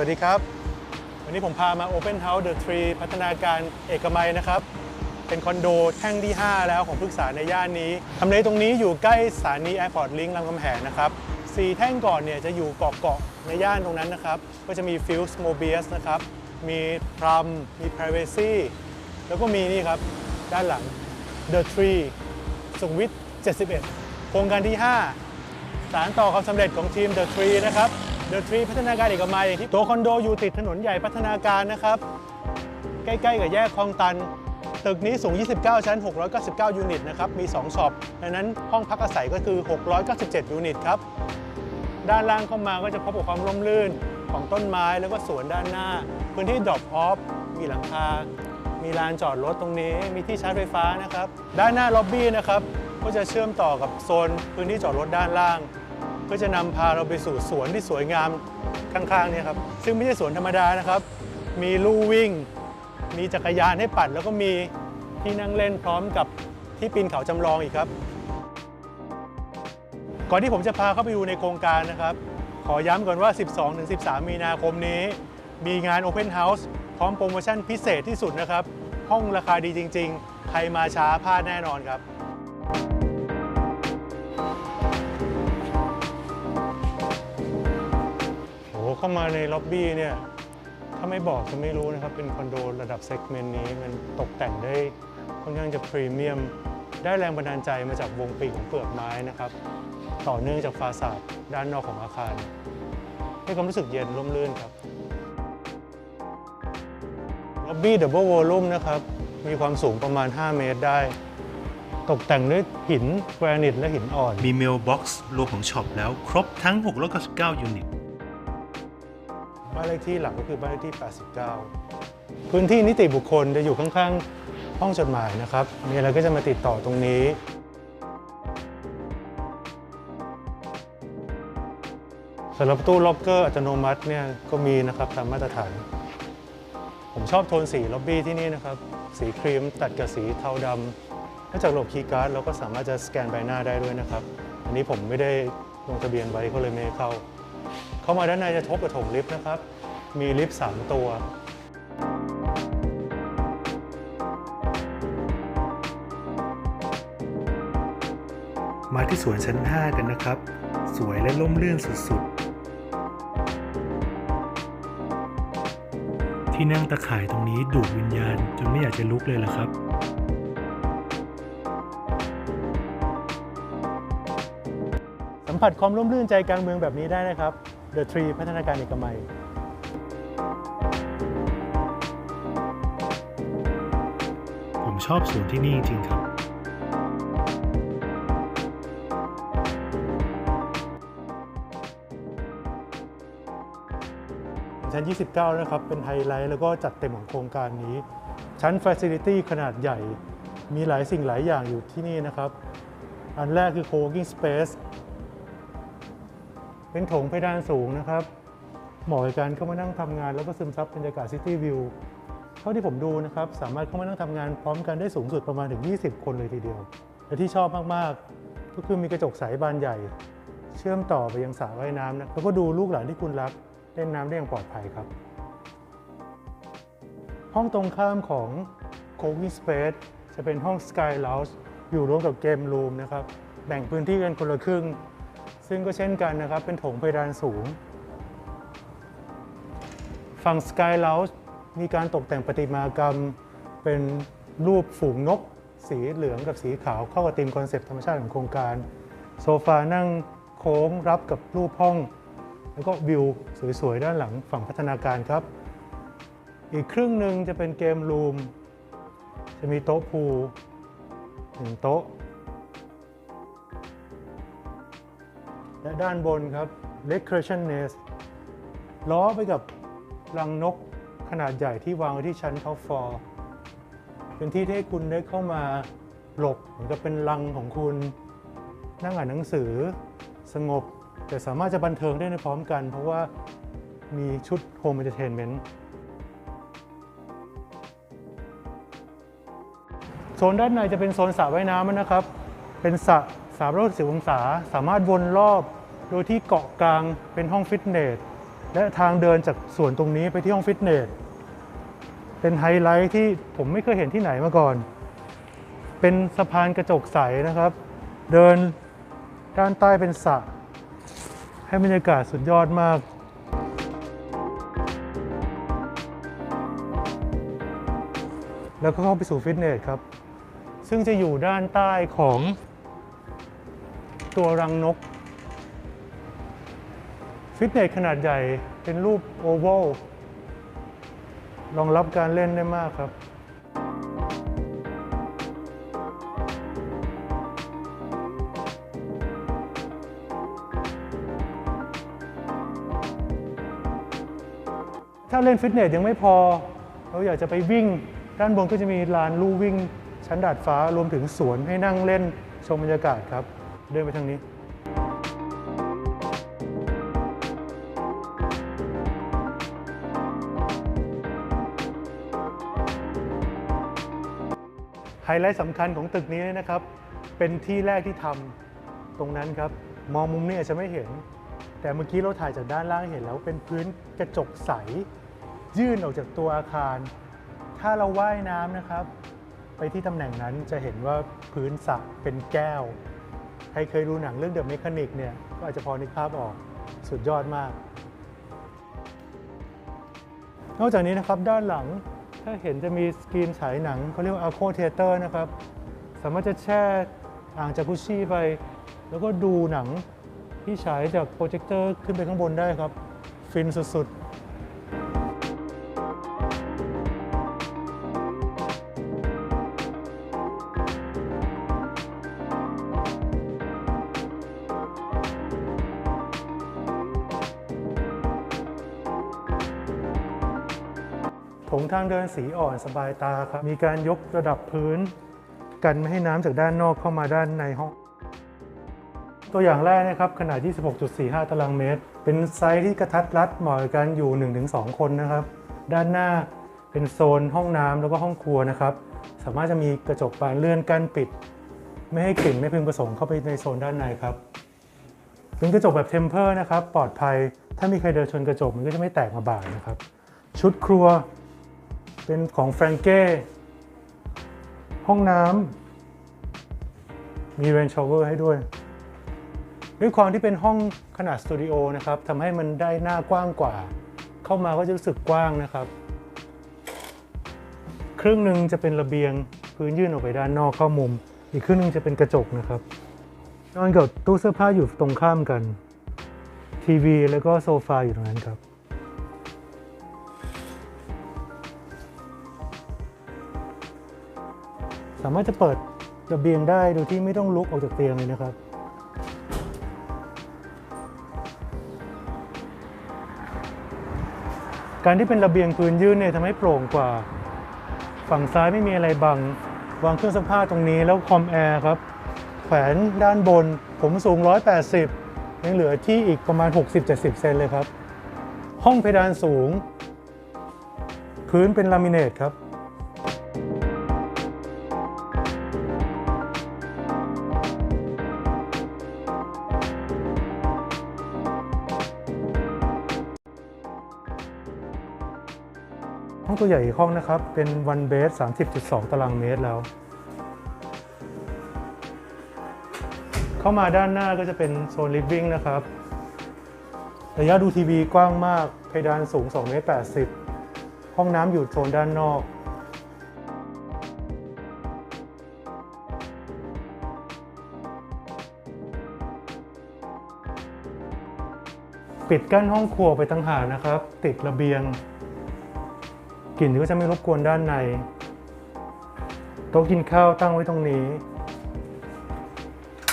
วัสดีครับ วันนี้ผมพามา Open House The Tree พัฒนาการเอกมัยนะครับ เป็นคอนโดแท่งที่ 5 แล้วของพฤกษาในย่านนี้ทำเลตรงนี้อยู่ใกล้สถานี Airport Link รามคำแหงนะครับสีแท่งก่อนเนี่ยจะอยู่เกาะเกาะในย่านตรงนั้นนะครับ ก็จะมี f i e l d Mobius นะครับ มีพรัมมี Privacy แล้วก็มีนี่ครับ ด้านหลัง The Tree สุขวิท71 โครงการที่ 5 สารต่อความสำเร็จของทีม The Tree นะครับ The Tree พัฒนาการเอกมัยอย่างที่ตัวคอนโดอยู่ติดถนนใหญ่พัฒนาการนะครับ ใกล้ๆกับแยกคลองตัน ตึกนี้สูง 29 ชั้น 699 ยูนิตนะครับ มี 2ช็อปดังนั้นห้องพักอาศัยก็คือ 697 ยูนิตครับ ด้านล่างเข้ามาก็จะพบกับความร่มรื่นของต้นไม้แล้วก็สวนด้านหน้า พื้นที่ดรอปออฟมีหลังคา มีลานจอดรถตรงนี้ มีที่ชาร์จไฟฟ้านะครับ ด้านหน้าล็อบบี้นะครับก็จะเชื่อมต่อกับโซนพื้นที่จอดรถด้านล่าง เพื่อจะนำพาเราไปสู่สวนที่สวยงามข้างๆนี่ครับ ซึ่งไม่ใช่สวนธรรมดานะครับ มีลู่วิ่ง มีจักรยานให้ปั่น แล้วก็มีที่นั่งเล่นพร้อมกับที่ปีนเขาจำลองอีกครับ ก่อนที่ผมจะพาเข้าไปดูในโครงการนะครับ ขอย้ำก่อนว่า 12-13 มีนาคมนี้ มีงาน Open House พร้อมโปรโมชั่นพิเศษที่สุดนะครับ ห้องราคาดีจริง ๆ ใครมาช้าพลาดแน่นอนครับ เข้ามาในล็อบบี้เนี่ยถ้าไม่บอกจะไม่รู้นะครับ เป็นคอนโดระดับเซกเมนต์นี้ มันตกแต่งได้ค่อนข้างจะพรีเมียม ได้แรงบันดาลใจมาจากวงปีกของเปลือกไม้นะครับ ต่อเนื่องจากฟาสาดด้านนอกของอาคาร ให้ความรู้สึกเย็นร่มรื่นครับล็อบบี้ดับเบิลวอลลุ่มนะครับ มีความสูงประมาณ 5 เมตรได้ ตกแต่งด้วยหินแกรนิตและหินอ่อน มีเมลบ็อกซ์รวมของช็อปแล้วครบทั้ง 699 ยูนิต บ้านเลขที่หลักก็คือบ้านเลขที่ 89 พื้นที่นิติบุคคลจะอยู่ข้างๆ ห้องจดหมายนะครับ มีอะไรก็จะมาติดต่อตรงนี้ สำหรับตู้ล็อกเกอร์อัตโนมัติเนี่ยก็มีนะครับตามมาตรฐาน ผมชอบโทนสีล็อบบี้ที่นี่นะครับ สีครีมตัดกับสีเทาดำนอกจากโหลบคีย์การ์ดเราก็สามารถจะสแกนใบหน้าได้ด้วยนะครับ อันนี้ผมไม่ได้ลงทะเบียนไว้ก็เลยไม่เข้า เข้ามาด้านในจะทบกับโถงลิฟต์นะครับ มีลิฟต์ 3 ตัว มาที่สวนชั้น 5 กันนะครับ สวยและล่มลื่นสุดๆ ที่นั่งตะข่ายตรงนี้ดูดวิญญาณ จนไม่อยากจะลุกเลยล่ะครับสัมผัสความร่มรื่นใจกลางเมืองแบบนี้ได้นะครับ The Tree พัฒนาการเอกมัยผมชอบสวนที่นี่จริงๆครับ ชั้น 29 นะครับ เป็นไฮไลท์ แล้วก็จัดเต็มของโครงการนี้ ชั้น Facility ขนาดใหญ่ มีหลายสิ่งหลายอย่างอยู่ที่นี่นะครับ อันแรกคือ Co-working Space เป็นโถงเพดานสูงนะครับเหมาะกับการเข้ามานั่งทำงาน แล้วก็ซึมซับบรรยากาศ City View เท่าที่ผมดูนะครับ สามารถเข้ามานั่งทำงานพร้อมกันได้สูงสุดประมาณถึง 20 คนเลยทีเดียว และที่ชอบมากๆ ก็คือมีกระจกใสบานใหญ่ เชื่อมต่อไปยังสระว่ายน้ำนะแล้วก็ดูลูกหลานที่คุณรักเล่นน้ำได้อย่างปลอดภัยครับ ห้องตรงข้ามของ c o w i n g Space จะเป็นห้อง Sky Lounge อยู่ร่วมกับเกมรูมนะครับ แบ่งพื้นที่กันคนละครึ่ง ซึ่งก็เช่นกันนะครับ เป็นโถงเพดานสูง ฝั่ง Sky Lounge มีการตกแต่งประติมากรรม เป็นรูปฝูงนก สีเหลืองกับสีขาวเข้ากับธีมคอนเซปต์ธรรมชาติของโครงการ โซฟานั่งโค้งรับกับรูปห้อง แล้วก็วิวสวย ๆ ด้านหลังฝั่งพัฒนาการครับ อีกครึ่งหนึ่งจะเป็นเกมรูม จะมีโต๊ะพูหนึ่งโต๊ะ และด้านบนครับ Recreation Nest ล้อไปกับรังนกขนาดใหญ่ที่วางไว้ที่ชั้นท็อปฟอร์เป็นที่ที่ให้คุณได้เข้ามาหลบเหมือนกับเป็นรังของคุณ นั่งอ่านหนังสือสงบ แต่สามารถจะบันเทิงได้ในพร้อมกัน เพราะว่ามีชุดโฮมเอนเตอร์เทนเมนต์โซนด้านในจะเป็นโซนสระว่ายน้ำนะครับ เป็นสระ 360 องศา สามารถวนรอบ โดยที่เกาะกลางเป็นห้องฟิตเนส และทางเดินจากส่วนตรงนี้ไปที่ห้องฟิตเนส เป็นไฮไลท์ที่ผมไม่เคยเห็นที่ไหนมาก่อน เป็นสะพานกระจกใสนะครับ เดินด้านใต้เป็นสระ ให้บรรยากาศสุดยอดมากแล้วก็เข้าไปสู่ฟิตเนสครับ ซึ่งจะอยู่ด้านใต้ของ ตัวรังนก ฟิตเนสขนาดใหญ่เป็นรูปโอเวลรองรับการเล่นได้มากครับถ้าเล่นฟิตเนสยังไม่พอ เราอยากจะไปวิ่ง ด้านบนก็จะมีลานลู่วิ่ง ชั้นดาดฟ้ารวมถึงสวนให้นั่งเล่นชมบรรยากาศครับ เดินไปทางนี้ไฮไลท์สำคัญของตึกนี้นะครับ เป็นที่แรกที่ทำตรงนั้นครับ มองมุมนี้อาจจะไม่เห็น แต่เมื่อกี้เราถ่ายจากด้านล่างเห็นแล้วเป็นพื้นกระจกใส ยื่นออกจากตัวอาคาร ถ้าเราว่ายน้ำนะครับ ไปที่ตำแหน่งนั้นจะเห็นว่าพื้นสระเป็นแก้ว รเคยดูหนังเรื่องเดอะเมคานิกเนี่ยก็อาจจะพอนึกภาพออกสุดยอดมาก นอกจากนี้นะครับด้านหลังถ้าเห็นจะมีสกรีนฉายหนังเขาเรียกว่า Arco Theater นะครับ สามารถจะแช่อ่างจากุชี่ไป แล้วก็ดูหนังที่ฉายจากโปรเจคเตอร์ขึ้นไปข้างบนได้ครับ ฟินสุดๆางเดินสีอ่อนสบายตาครับ มีการยกระดับพื้น กันไม่ให้น้ำจากด้านนอกเข้ามาด้านในห้อง ตัวอย่างแรกนะครับขนาด 26.45 ตารางเมตร เป็นไซส์ที่กระทัดรัดเหมาะกับการอยู่ 1-2 คนนะครับ ด้านหน้าเป็นโซนห้องน้ำแล้วก็ห้องครัวนะครับ สามารถจะมีกระจกบานเลื่อนกั้นปิด ไม่ให้กลิ่นไม่พึงประสงค์เข้าไปในโซนด้านในครับเป็นกระจกแบบเทมเพอร์นะครับ ปลอดภัย ถ้ามีใครเดินชนกระจกมันก็จะไม่แตกมาบาดนะครับ ชุดครัว เป็นของแฟรงเก้ห้องน้ำมีเรนชอเวอร์ให้ด้วย ด้วยความที่เป็นห้องขนาดสตูดิโอนะครับทำให้มันได้หน้ากว้างกว่า เข้ามาก็จะรู้สึกกว้างนะครับ ครึ่งหนึ่งจะเป็นระเบียงพื้นยื่นออกไปด้านนอกเข้ามุม อีกครึ่งหนึงจะเป็นกระจกนะครับนอนกับตู้เสื้อผ้าอยู่ตรงข้ามกัน ทีวีแล้วก็โซฟาอยู่ตรงนั้นครับ สามารถจะเปิดระเบียงได้โดยที่ไม่ต้องลุกออกจากเตียงเลยนะครับ การที่เป็นระเบียงพื้นยื่นเนี่ยทำให้โปร่งกว่า ฝั่งซ้ายไม่มีอะไรบัง วางเครื่องซักผ้าตรงนี้แล้วคอมแอร์ครับ แขวนด้านบน ผมสูง 180 ยังเหลือที่อีกประมาณ 60-70 เซนเลยครับ ห้องเพดานสูง พื้นเป็นลามิเนตครับ ห้องตัวใหญ่อีกห้องนะครับ เป็น one bed 30.2 ตารางเมตรแล้ว เข้ามาด้านหน้าก็จะเป็นโซน living นะครับ ระยะดูทีวีกว้างมาก เพดานสูง2เมตร80 ห้องน้ำอยู่โซนด้านนอกปิดกั้นห้องครัวไปตั้งหากนะครับ ติดระเบียง กลิ่นก็จะไม่รบกวนด้านใน โต๊ะกินข้าวตั้งไว้ตรงนี้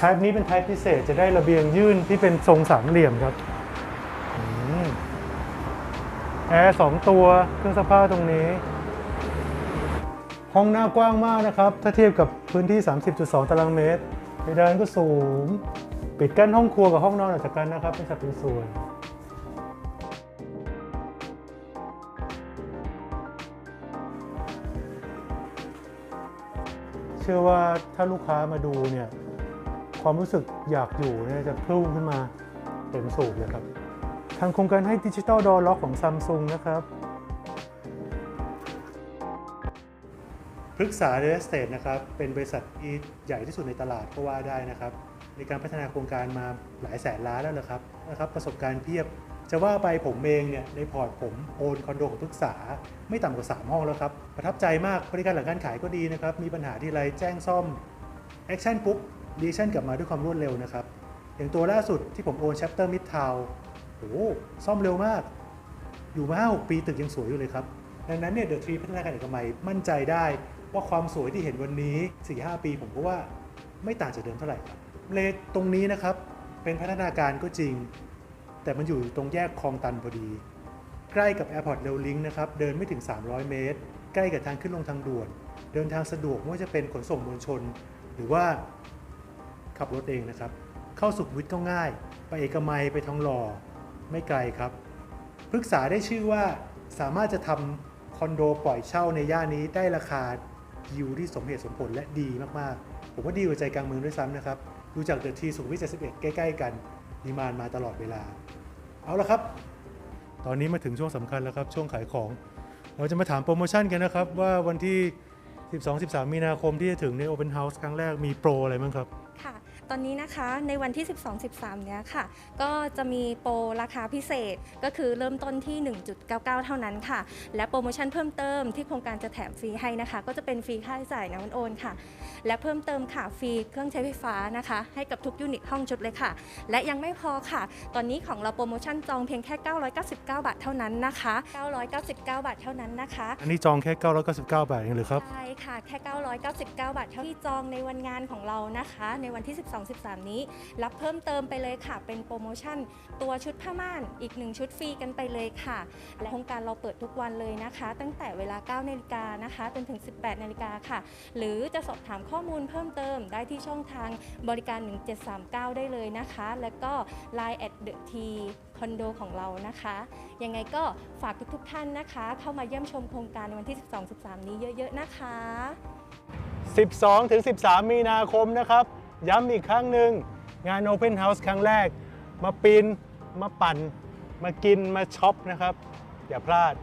ท y ปนี้เป็น t ท p พิเศษจะได้ระเบียงยื่นที่เป็นทรงสามเหลี่ยมครับอแอร์สองตัวเครื่องซักผ้าตรงนี้ ห้องหน้ากว้างมากนะครับ ถ้าเทียบกับพื้นที่ 30.2 ตารางเมตรเพดานก็สูง ปิดกั้นห้องครัวกับห้องนอนออกจากกันนะครับเป็นสัดเป็นส่วน ชื่อว่าถ้าลูกค้ามาดูเนี่ยความรู้สึกอยากอยู่เนี่ยจะพุ่งขึ้นมาเต็มสูบเลยครับ ทางโครงการให้ดิจิ t a ลดอล็อกของซัมซุงนะครับพฤกษาเรสเตทนะครับ เป็นบริษัทที่ใหญ่ที่สุดในตลาดก็ว่าได้นะครับ ในการพัฒนาโครงการมาหลายแสนล้านแล้วนะครับนะครับ ประสบการณ์เพียบ จะว่าไปผมเองเนี่ยในพอร์ตผมโอนคอนโดของพฤกษาไม่ต่ำกว่า 3 ห้องแล้วครับ ประทับใจมากบริการหลังการขายก็ดีนะครับ มีปัญหาที่ไรแจ้งซ่อมแอคชั่นปุ๊บดีชั่นกลับมาด้วยความรวดเร็วนะครับ อย่างตัวล่าสุดที่ผมโอน Chapter Midtown โอ้ซ่อมเร็วมาก อยู่มา5 6ปีตึกยังสวยอยู่เลยครับ ดังนั้นเนี่ยเดอะทรีพัฒนาการเอกมัยมั่นใจได้ว่าความสวยที่เห็นวันนี้ 4-5 ปีผมก็ว่าไม่ต่างจากเดิมเท่าไหร่ครับเลตรงนี้นะครับเป็นพัฒนาการก็จริง แต่มันอยู่ตรงแยกคลองตันพอดี ใกล้กับ Airport Rail Link นะครับ เดินไม่ถึง 300 เมตร ใกล้กับทางขึ้นลงทางด่วน เดินทางสะดวกไม่ว่าจะเป็นขนส่งมวลชน หรือว่าขับรถเองนะครับ เข้าสุขวิทก็ง่าย ไปเอกมัยไปทองหล่อไม่ไกลครับปรึกษาได้ชื่อว่าสามารถจะทำคอนโดปล่อยเช่าในย่านนี้ได้ราคายิวที่สมเหตุสมผลและดีมากๆ ผมว่าดีกว่าใจกลางเมืองด้วยซ้ำนะครับ ดูจากเดอะทีสุขวิท71 ใกล้ ๆ กันดีมานมาตลอดเวลา เอาละครับ ตอนนี้มาถึงช่วงสำคัญแล้วครับ ช่วงขายของ เราจะมาถามโปรโมชั่นกันนะครับ ว่าวันที่ 12-13 มีนาคมที่จะถึงใน Open House ครั้งแรกมีโปรอะไรบ้างครับ ตอนนี้นะคะในวันที่ 12-13 เนี้ยค่ะ ก็จะมีโปรราคาพิเศษก็คือเริ่มต้นที่ 1.99 เท่านั้นค่ะ และโปรโมชั่นเพิ่มเติมที่โครงการจะแถมฟรีให้นะคะ ก็จะเป็นฟรีค่าใช้จ่ายนะมันโอนค่ะ และเพิ่มเติมค่ะฟรีเครื่องใช้ไฟฟ้านะคะ ให้กับทุกยูนิตห้องชุดเลยค่ะ และยังไม่พอค่ะ ตอนนี้ของเราโปรโมชั่นจองเพียงแค่ 999 บาทเท่านั้นนะคะ 999 บาทเท่านั้นนะคะอันนี้จองแค่ 999 บาทเองเหรือครับใช่ค่ะแค่ 999 บาทเท่าที่จองในวันงานของเรานะคะ ในวันที่12-13 นี้ รับเพิ่มเติมไปเลยค่ะ เป็นโปรโมชั่น ตัวชุดผ้าม่านอีก 1 ชุดฟรีกันไปเลยค่ะ และโครงการเราเปิดทุกวันเลยนะคะ ตั้งแต่เวลา 9 นาฬิกานะคะจนถึง 18 นาฬิกาค่ะ หรือจะสอบถามข้อมูลเพิ่มเติมได้ที่ช่องทางบริการ 1739 ได้เลยนะคะ แล้วก็ Line at the T คอนโดของเรานะคะ ยังไงก็ฝากทุกๆท่านนะคะ เข้ามาเยี่ยมชมโครงการในวันที่ 12-13 นี้เยอะ ๆ นะคะ 12 ถึง 13 มีนาคมนะครับ ย้ำอีกครั้งหนึ่งงาน Open House ครั้งแรก มาปีน มาปั่น มากินมาช็อปนะครับ อย่าพลาด